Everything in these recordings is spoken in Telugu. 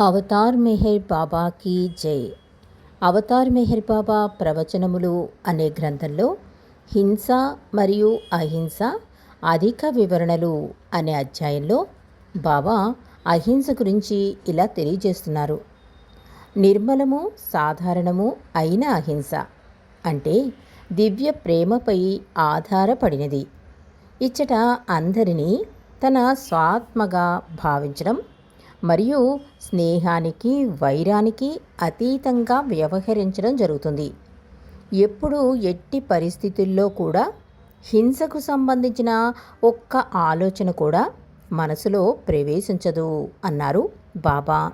అవతార్ మెహర్ బాబాకి జై. అవతార్ మెహర్ బాబా ప్రవచనములు అనే గ్రంథంలో హింస మరియు అహింస అధిక వివరణలు అనే అధ్యాయంలో బాబా అహింస గురించి ఇలా తెలియజేస్తున్నారు. నిర్మలము సాధారణము అయిన అహింస అంటే దివ్య ప్రేమపై ఆధారపడినది. ఇచ్చట అందరినీ తన స్వాత్మగా భావించడం మరియు స్నేహానికి వైరానికి అతీతంగా వ్యవహరించడం జరుగుతుంది. ఎప్పుడు ఎట్టి పరిస్థితుల్లో కూడా హింసకు సంబంధించిన ఒక్క ఆలోచన కూడా మనసులో ప్రవేశించదు అన్నారు బాబా.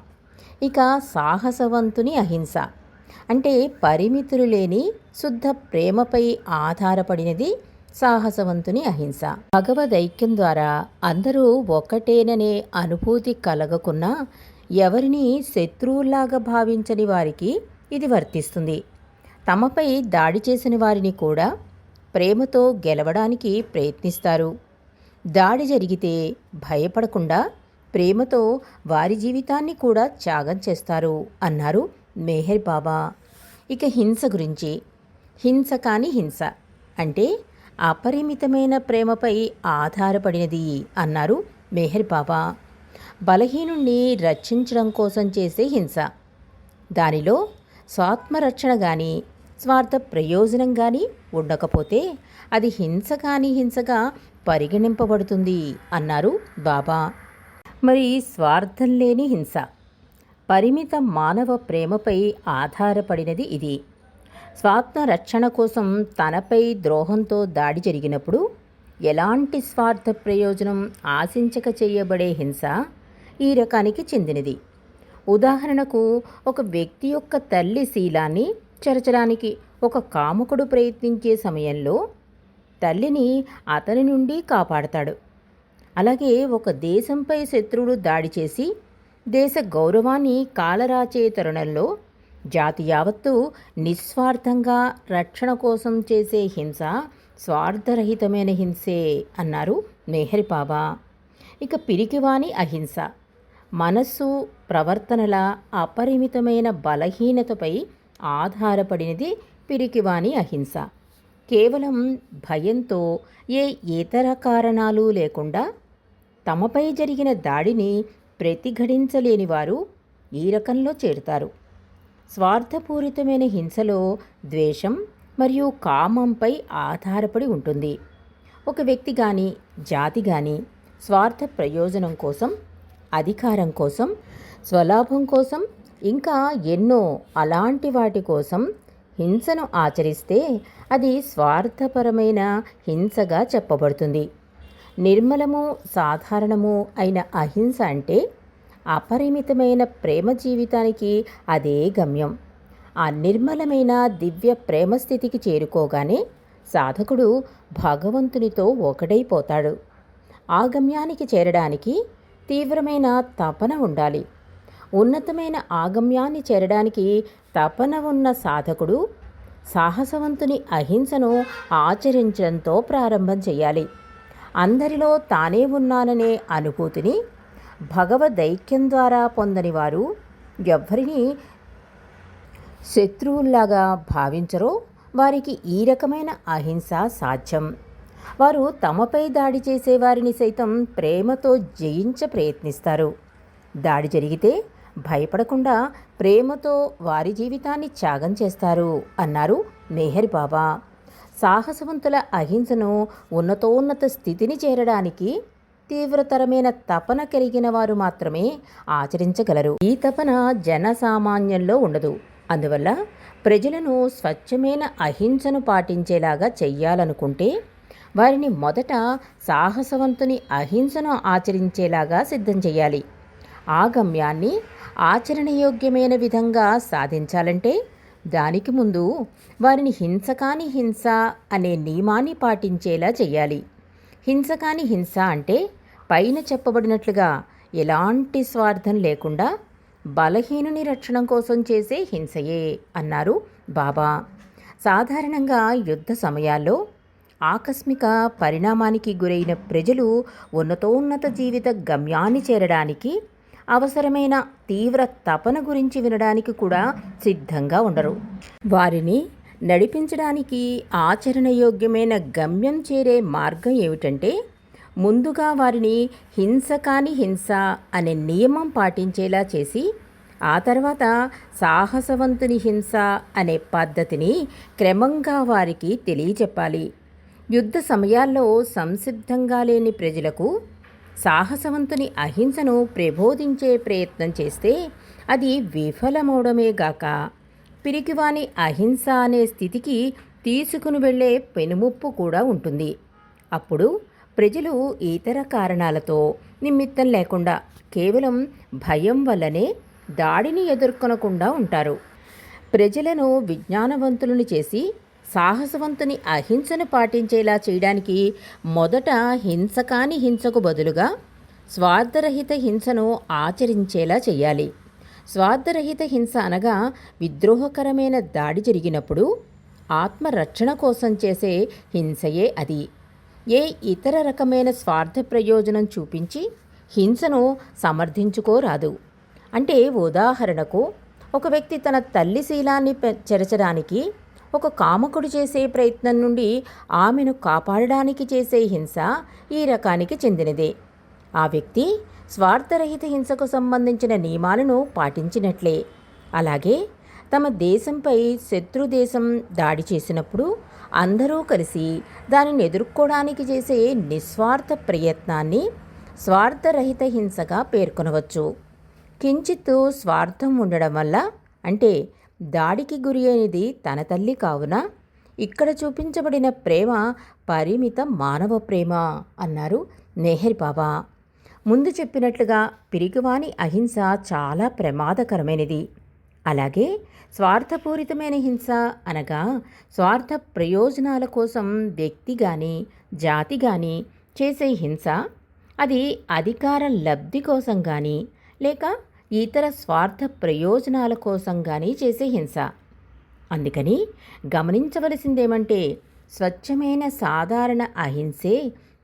ఇక సాహసవంతుని అహింస. అంటే పరిమితులు లేని శుద్ధ ప్రేమపై ఆధారపడినది సాహసవంతుని అహింస. భగవదైక్యం ద్వారా అందరూ ఒకటేననే అనుభూతి కలగకున్నా ఎవరిని శత్రువులాగా భావించని వారికి ఇది వర్తిస్తుంది. తమపై దాడి చేసిన వారిని కూడా ప్రేమతో గెలవడానికి ప్రయత్నిస్తారు. దాడి జరిగితే భయపడకుండా ప్రేమతో వారి జీవితాన్ని కూడా త్యాగం చేస్తారు అన్నారు మేహర్ బాబా. ఇక హింస గురించి. హింస కాని హింస. అంటే అపరిమితమైన ప్రేమపై ఆధారపడినది అన్నారు మెహర్ బాబా. బలహీనుణ్ణి రక్షించడం కోసం చేసే హింస. దానిలో స్వాత్మరక్షణ కానీ స్వార్థ ప్రయోజనం కానీ ఉండకపోతే అది హింస కాని హింసగా పరిగణింపబడుతుంది అన్నారు బాబా. మరి స్వార్థం లేని హింస. పరిమిత మానవ ప్రేమపై ఆధారపడినది ఇది. స్వాత్మ రక్షణ కోసం తనపై ద్రోహంతో దాడి జరిగినప్పుడు ఎలాంటి స్వార్థ ప్రయోజనం ఆశించక చేయబడే హింస ఈ రకానికి చెందినది. ఉదాహరణకు ఒక వ్యక్తి యొక్క తల్లి శీలాన్ని చెరచడానికి ఒక కాముకుడు ప్రయత్నించే సమయంలో తల్లిని అతని నుండి కాపాడతాడు. అలాగే ఒక దేశంపై శత్రువుడు దాడి చేసి దేశ గౌరవాన్ని కాలరాచే తరుణంలో జాతి యావత్తు నిస్వార్థంగా రక్షణ కోసం చేసే హింస స్వార్థరహితమైన హింసే అన్నారు మెహరి బాబా ఇక పిరికివాని అహింస. మనస్సు ప్రవర్తనల అపరిమితమైన బలహీనతపై ఆధారపడినది పిరికివాని అహింస. కేవలం భయంతో ఏ ఇతర కారణాలు లేకుండా తమపై జరిగిన దాడిని ప్రతిఘటించలేని వారు ఈ రకంలో చేరుతారు. స్వార్థపూరితమైన హింసలో ద్వేషం మరియు కామంపై ఆధారపడి ఉంటుంది. ఒక వ్యక్తి కానీ జాతి కానీ స్వార్థ ప్రయోజనం కోసం అధికారం కోసం స్వలాభం కోసం ఇంకా ఎన్నో అలాంటి వాటి కోసం హింసను ఆచరిస్తే అది స్వార్థపరమైన హింసగా చెప్పబడుతుంది. నిర్మలము సాధారణము అయిన అహింస అంటే అపరిమితమైన ప్రేమ జీవితానికి అదే గమ్యం. ఆ నిర్మలమైన దివ్య ప్రేమ స్థితికి చేరుకోగానే సాధకుడు భగవంతునితో ఒకడైపోతాడు ఆ గమ్యానికి చేరడానికి తీవ్రమైన తపన ఉండాలి. ఉన్నతమైన ఆగమ్యాన్ని చేరడానికి తపన ఉన్న సాధకుడు సాహసవంతుని అహింసను ఆచరించడంతో ప్రారంభం చేయాలి. అందరిలో తానే ఉన్నాననే అనుభూతిని భగవదైక్యం ద్వారా పొందని వారు ఎవ్వరిని శత్రువుల్లాగా భావించరో వారికి ఈ రకమైన అహింస సాధ్యం. వారు తమపై దాడి చేసే వారిని సైతం ప్రేమతో జయించ ప్రయత్నిస్తారు. దాడి జరిగితే భయపడకుండా ప్రేమతో వారి జీవితాన్ని త్యాగం చేస్తారు అన్నారు మెహర్ బాబా. సాహసవంతుల అహింసను ఉన్నతోన్నత స్థితిని చేరడానికి తీవ్రతరమైన తపన కలిగిన వారు మాత్రమే ఆచరించగలరు. ఈ తపన జనసామాన్యంలో ఉండదు. అందువల్ల ప్రజలను స్వచ్ఛమైన అహింసను పాటించేలాగా చెయ్యాలనుకుంటే వారిని మొదట సాహసవంతుని అహింసను ఆచరించేలాగా సిద్ధం చేయాలి. ఆ గమ్యాన్ని ఆచరణయోగ్యమైన విధంగా సాధించాలంటే దానికి ముందు వారిని హింస కాని హింస అనే నియమాన్ని పాటించేలా చేయాలి హింస కాని హింస అంటే పైన చెప్పబడినట్లుగా ఎలాంటి స్వార్థం లేకుండా బలహీనుని రక్షణ కోసం చేసే హింసయే అన్నారు బాబా. సాధారణంగా యుద్ధ సమయాల్లో ఆకస్మిక పరిణామానికి గురైన ప్రజలు ఉన్నతోన్నత జీవిత గమ్యాన్ని చేరడానికి అవసరమైన తీవ్ర తపన గురించి వినడానికి కూడా సిద్ధంగా ఉండరు. వారిని నడిపించడానికి ఆచరణయోగ్యమైన గమ్యం చేరే మార్గం ఏమిటంటే ముందుగా వారిని హింస కాని హింస అనే నియమం పాటించేలా చేసి ఆ తర్వాత సాహసవంతుని హింస అనే పద్ధతిని క్రమంగా వారికి తెలియచెప్పాలి. యుద్ధ సమయాల్లో సంసిద్ధంగా లేని ప్రజలకు సాహసవంతుని అహింసను ప్రబోధించే ప్రయత్నం చేస్తే అది విఫలమవడమే గాక పిరికివాని అహింస అనే స్థితికి తీసుకుని వెళ్ళే పెనుముప్పు కూడా ఉంటుంది. అప్పుడు ప్రజలు ఇతర కారణాలతో నిమిత్తం లేకుండా కేవలం భయం వల్లనే దాడిని ఎదుర్కొనకుండా ఉంటారు. ప్రజలను విజ్ఞానవంతులను చేసి సాహసవంతుని అహింసను పాటించేలా చేయడానికి మొదట హింస కాని హింసకు బదులుగా స్వార్థరహిత హింసను ఆచరించేలా చేయాలి. స్వార్థరహిత హింస అనగా విద్రోహకరమైన దాడి జరిగినప్పుడు ఆత్మరక్షణ కోసం చేసే హింసయే అది. ఏ ఇతర రకమైన స్వార్థ ప్రయోజనం చూపించి హింసను సమర్థించుకోరాదు. అంటే ఉదాహరణకు ఒక వ్యక్తి తన తల్లి శీలాన్ని చెరచడానికి ఒక కామకుడు చేసే ప్రయత్నం నుండి ఆమెను కాపాడడానికి చేసే హింస ఈ రకానికి చెందినదే. ఆ వ్యక్తి స్వార్థరహిత హింసకు సంబంధించిన నియమాలను పాటించినట్లే. అలాగే తమ దేశంపై శత్రు దేశం దాడి చేసినప్పుడు అందరూ కలిసి దానిని ఎదుర్కోవడానికి చేసే నిస్వార్థ ప్రయత్నాన్ని స్వార్థరహిత హింసగా పేర్కొనవచ్చు. కించిత్తు స్వార్థం ఉండడం వల్ల అంటే దాడికి గురి అయినది తన తల్లి కావున ఇక్కడ చూపించబడిన ప్రేమ పరిమిత మానవ ప్రేమ అన్నారు నెహర్ బాబా. ముందు చెప్పినట్లుగా పిరిగివాని అహింస చాలా ప్రమాదకరమైనది. అలాగే స్వార్థపూరితమైన హింస అనగా స్వార్థ ప్రయోజనాల కోసం వ్యక్తి కానీ జాతి కానీ చేసే హింస అది అధికార లబ్ధి కోసం కానీ లేక ఇతర స్వార్థ ప్రయోజనాల కోసం కానీ చేసే హింస. అందుకని గమనించవలసిందేమంటే స్వచ్ఛమైన సాధారణ అహింసే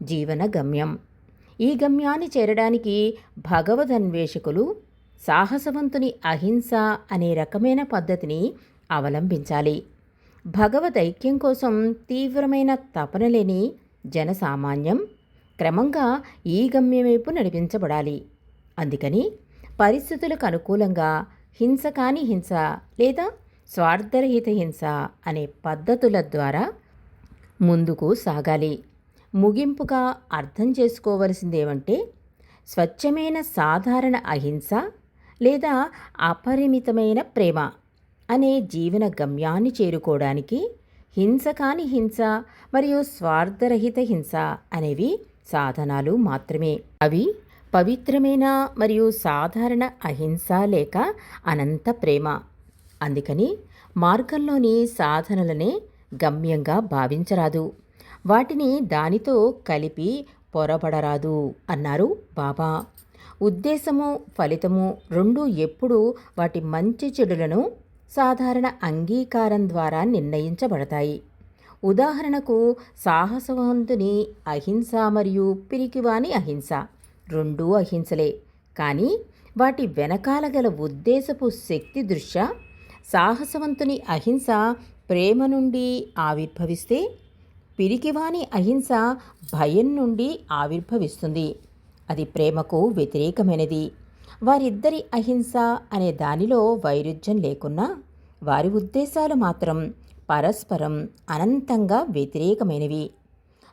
జీవన గమ్యం. ఈ గమ్యాన్ని చేరడానికి భగవదన్వేషకులు సాహసవంతుని అహింస అనే రకమైన పద్ధతిని అవలంబించాలి. భగవదైక్యం కోసం తీవ్రమైన తపన లేని జనసామాన్యం క్రమంగా ఈ గమ్యం వైపు నడిపించబడాలి. అందుకని పరిస్థితులకు అనుకూలంగా హింస కాని హింస లేదా స్వార్థరహిత హింస అనే పద్ధతుల ద్వారా ముందుకు సాగాలి. ముగింపుగా అర్థం చేసుకోవలసిందేమంటే స్వచ్ఛమైన సాధారణ అహింస లేదా అపరిమితమైన ప్రేమ అనే జీవన గమ్యాన్ని చేరుకోవడానికి హింస కాని హింస మరియు స్వార్థరహిత హింస అనేవి సాధనాలు మాత్రమే. అవి పవిత్రమైన మరియు సాధారణ అహింస లేక అనంత ప్రేమ. అందుకని మార్గంలోని సాధనలనే గమ్యంగా భావించరాదు. వాటిని దానితో కలిపి పొరబడరాదు అన్నారు బాబా. ఉద్దేశము ఫలితము రెండూ ఎప్పుడూ వాటి మంచి చెడులను సాధారణ అంగీకారం ద్వారా నిర్ణయించబడతాయి. ఉదాహరణకు సాహసవంతుని అహింస మరియు పిరికివాని అహింస రెండూ అహింసలే. కానీ వాటి వెనకాల గల ఉద్దేశపు శక్తి దృష్ట్యా సాహసవంతుని అహింస ప్రేమ నుండి ఆవిర్భవిస్తే పిరికివాని అహింస భయం నుండి ఆవిర్భవిస్తుంది. అది ప్రేమకు వ్యతిరేకమైనది. వారిద్దరి అహింస అనే దానిలో వైరుధ్యం లేకున్నా వారి ఉద్దేశాలు మాత్రం పరస్పరం అనంతంగా వ్యతిరేకమైనవి.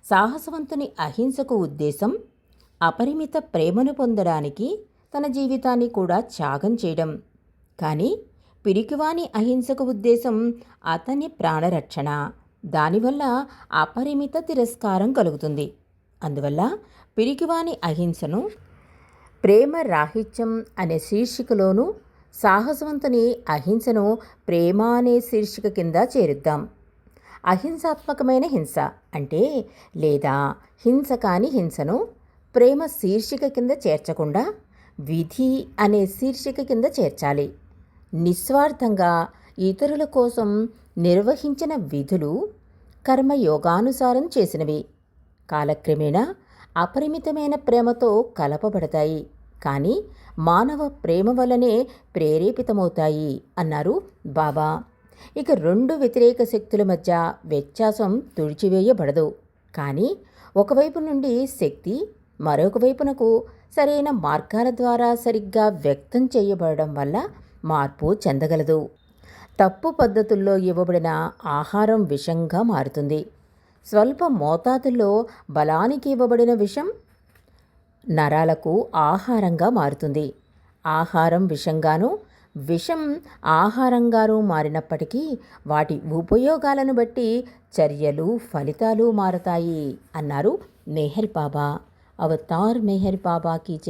సాహసవంతుని అహింసకు ఉద్దేశం అపరిమిత ప్రేమను పొందడానికి తన జీవితాన్ని కూడా త్యాగం చేయడం. కానీ పిరికివాని అహింసకు ఉద్దేశం అతని ప్రాణరక్షణ. దానివల్ల అపరిమిత తిరస్కారం కలుగుతుంది. అందువల్ల పిరికివాని అహింసను ప్రేమ రాహిత్యం అనే శీర్షికలోను సాహసవంతుని అహింసను ప్రేమ అనే శీర్షిక కింద చేరుద్దాం. అహింసాత్మకమైన హింస అంటే లేదా హింస కాని హింసను ప్రేమ శీర్షిక కింద చేర్చకుండా విధి అనే శీర్షిక కింద చేర్చాలి. నిస్వార్థంగా ఇతరుల కోసం నిర్వహించిన విధులు కర్మయోగానుసారం చేసినవి. కాలక్రమేణా అపరిమితమైన ప్రేమతో కలపబడతాయి. కానీ మానవ ప్రేమ వల్లనే ప్రేరేపితమవుతాయి అన్నారు బాబా. ఇక రెండు వ్యతిరేక శక్తుల మధ్య వ్యత్యాసం తుడిచివేయబడదు. కానీ ఒకవైపు నుండి శక్తి మరొక వైపునకు సరైన మార్గాల ద్వారా సరిగ్గా వ్యక్తం చేయబడడం వల్ల మార్పు చెందగలదు. తప్పు పద్ధతుల్లో ఇవ్వబడిన ఆహారం విషంగా మారుతుంది. స్వల్ప మోతాదుల్లో బలానికి ఇవ్వబడిన విషం నరాలకు ఆహారంగా మారుతుంది. ఆహారం విషంగాను విషం ఆహారంగాను మారినప్పటికీ వాటి ఉపయోగాలను బట్టి చర్యలు ఫలితాలు మారతాయి అన్నారు మెహర్ బాబా. అవతార్ మెహర్ బాబాకి